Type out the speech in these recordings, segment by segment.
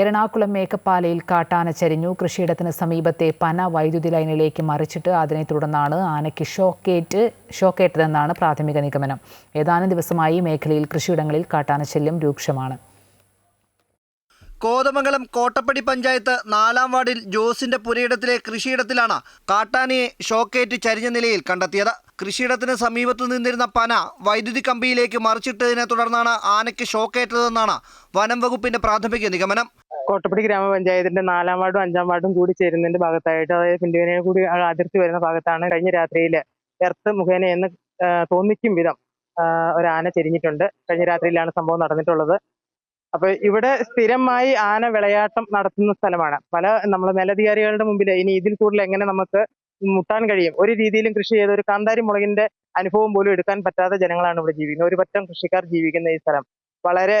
എറണാകുളം മേക്കപ്പാലയിൽ കാട്ടാന ചരിഞ്ഞു. കൃഷിയിടത്തിന് സമീപത്തെ പന വൈദ്യുതി ലൈനിലേക്ക് മറിച്ചിട്ട് അതിനെ തുടർന്നാണ് ആനയ്ക്ക് ഷോക്കേറ്റ് ഷോക്കേറ്റതെന്നാണ് പ്രാഥമിക നിഗമനം. ഏതാനും ദിവസമായി മേഖലയിൽ കൃഷിയിടങ്ങളിൽ കാട്ടാന ശല്യം രൂക്ഷമാണ്. കോതമംഗലം കോട്ടപ്പടി പഞ്ചായത്ത് നാലാം വാർഡിൽ ജോസിന്റെ പുരയിടത്തിലെ കൃഷിയിടത്തിലാണ് കാട്ടാനയെ ഷോക്കേറ്റ് ചരിഞ്ഞ നിലയിൽ കണ്ടെത്തിയത്. കൃഷിയിടത്തിന് സമീപത്തു നിന്നിരുന്ന പന വൈദ്യുതി കമ്പിയിലേക്ക് മറിച്ചിട്ടതിനെ തുടർന്നാണ് ആനയ്ക്ക് ഷോക്കേറ്റതെന്നാണ് വനം വകുപ്പിന്റെ പ്രാഥമിക നിഗമനം. കോട്ടപ്പടി ഗ്രാമപഞ്ചായത്തിന്റെ നാലാം വാർഡും അഞ്ചാം വാർഡും കൂടി ചേരുന്നതിന്റെ ഭാഗത്തായിട്ട് അതായത് പിന്തുണയെ കൂടി അതിർത്തി വരുന്ന ഭാഗത്താണ് കഴിഞ്ഞ രാത്രിയിൽ എർത്ത് മുഖേന എന്ന് തോന്നിക്കും വിധം ഒരു ആന ചെരിഞ്ഞിട്ടുണ്ട്. കഴിഞ്ഞ രാത്രിയിലാണ് സംഭവം നടന്നിട്ടുള്ളത്. അപ്പൊ ഇവിടെ സ്ഥിരമായി ആന വിളയാട്ടം നടത്തുന്ന സ്ഥലമാണ്. പല നമ്മൾ മേലധികാരികളുടെ മുമ്പിൽ ഇനി ഇതിൽ കൂടുതൽ എങ്ങനെ നമുക്ക് മുട്ടാൻ കഴിയും? ഒരു രീതിയിലും കൃഷി ചെയ്ത ഒരു കാന്താരി മുളകിന്റെ അനുഭവം പോലും എടുക്കാൻ പറ്റാത്ത ജനങ്ങളാണ് ഇവിടെ ജീവിക്കുന്നത്. ഒരു പറ്റം കൃഷിക്കാർ ജീവിക്കുന്ന ഈ സ്ഥലം. വളരെ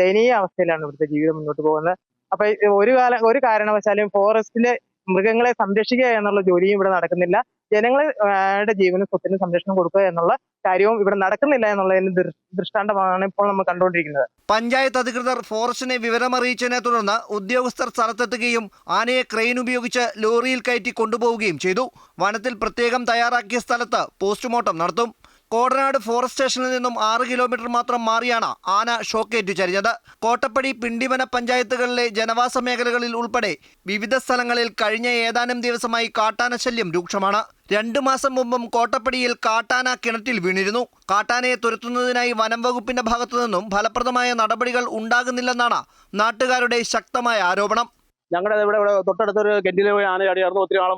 ദയനീയ അവസ്ഥയിലാണ് ഇവിടുത്തെ ജീവിതം മുന്നോട്ട് പോകുന്നത്. അപ്പൊ ഒരു കാല ഒരു കാരണവശാലും ഫോറസ്റ്റിലെ മൃഗങ്ങളെ സംരക്ഷിക്കുക എന്നുള്ള ജോലിയും ഇവിടെ നടക്കുന്നില്ല. ജനങ്ങളെ അവരുടെ ജീവനും സ്വത്തിനും സംരക്ഷണം കൊടുക്കുക എന്നുള്ള കാര്യവും ഇവിടെ നടക്കുന്നില്ല എന്നുള്ളതിന് ദൃഷ്ടാന്തമാണ് ഇപ്പോൾ നമ്മൾ കണ്ടുകൊണ്ടിരിക്കുന്നത്. പഞ്ചായത്ത് അധികൃതർ ഫോറസ്റ്റിനെ വിവരമറിയിച്ചതിനെ തുടർന്ന് ഉദ്യോഗസ്ഥർ സ്ഥലത്തെത്തുകയും ആനയെ ക്രെയിൻ ഉപയോഗിച്ച് ലോറിയിൽ കയറ്റി കൊണ്ടുപോവുകയും ചെയ്തു. വനത്തിൽ പ്രത്യേകം തയ്യാറാക്കിയ സ്ഥലത്ത് പോസ്റ്റ്മോർട്ടം നടത്തും. കോടനാട് ഫോറസ്റ്റ് സ്റ്റേഷനിൽ നിന്നും ആറ് കിലോമീറ്റർ മാത്രം മാറിയാണ് ആന ഷോക്കേറ്റു ചരിഞ്ഞത് കോട്ടപ്പടി പിണ്ടിമന പഞ്ചായത്തുകളിലെ ജനവാസ മേഖലകളിൽ ഉൾപ്പെടെ വിവിധ സ്ഥലങ്ങളിൽ കഴിഞ്ഞ ഏതാനും ദിവസമായി കാട്ടാന ശല്യം രൂക്ഷമാണ്. രണ്ടു മാസം മുമ്പും കോട്ടപ്പടിയിൽ കാട്ടാന കിണറ്റിൽ വീണിരുന്നു. കാട്ടാനയെ തുരത്തുന്നതിനായി വനം വകുപ്പിന്റെ ഭാഗത്തു നിന്നും ഫലപ്രദമായ നടപടികൾ ഉണ്ടാകുന്നില്ലെന്നാണ് നാട്ടുകാരുടെ ശക്തമായ ആരോപണം. ഞങ്ങളുടെ ഇവിടെ തൊട്ടടുത്തൊരു കെന്റിൽ പോയി ആന ചാടിയായിരുന്നു ഒത്തിരി നാളെ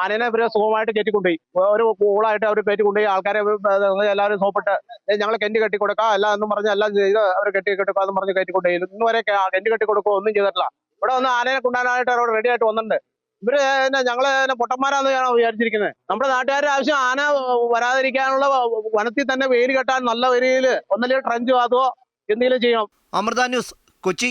ആനനെ ഇവർ സുഖമായിട്ട് കയറ്റിക്കൊണ്ടുപോയി. ഒരു കൂളായിട്ട് അവർ കയറ്റിക്കൊണ്ടുപോയി. ആൾക്കാരെ എല്ലാവരും സോപ്പിട്ട് ഞങ്ങൾ കെന്റ് കെട്ടി കൊടുക്കാം അല്ല എന്നും പറഞ്ഞ് എല്ലാം ചെയ്ത് അവർ കെട്ടി കെട്ടിക്കോ എന്ന് പറഞ്ഞ് കയറ്റിക്കൊണ്ടുപോയി. ഇന്ന് വരെ കെന്റ് കെട്ടി കൊടുക്കുക ഒന്നും ചെയ്തിട്ടില്ല. ഇവിടെ ഒന്ന് ആനയെ കൊണ്ടുപോകാനായിട്ട് അവരോട് റെഡി ആയിട്ട് വന്നിട്ടുണ്ട്. ഇവർ ഞങ്ങൾ പൊട്ടന്മാരാന്ന് ഞാൻ വിചാരിച്ചിരിക്കുന്നത് നമ്മുടെ നാട്ടുകാരുടെ ആവശ്യം ആന വരാതിരിക്കാനുള്ള വനത്തിൽ തന്നെ വേര് കെട്ടാൻ നല്ല വരിയിൽ ഒന്നല്ലേ ട്രഞ്ച് അതോ എന്തെങ്കിലും ചെയ്യണം അമൃത ന്യൂസ് കൊച്ചി.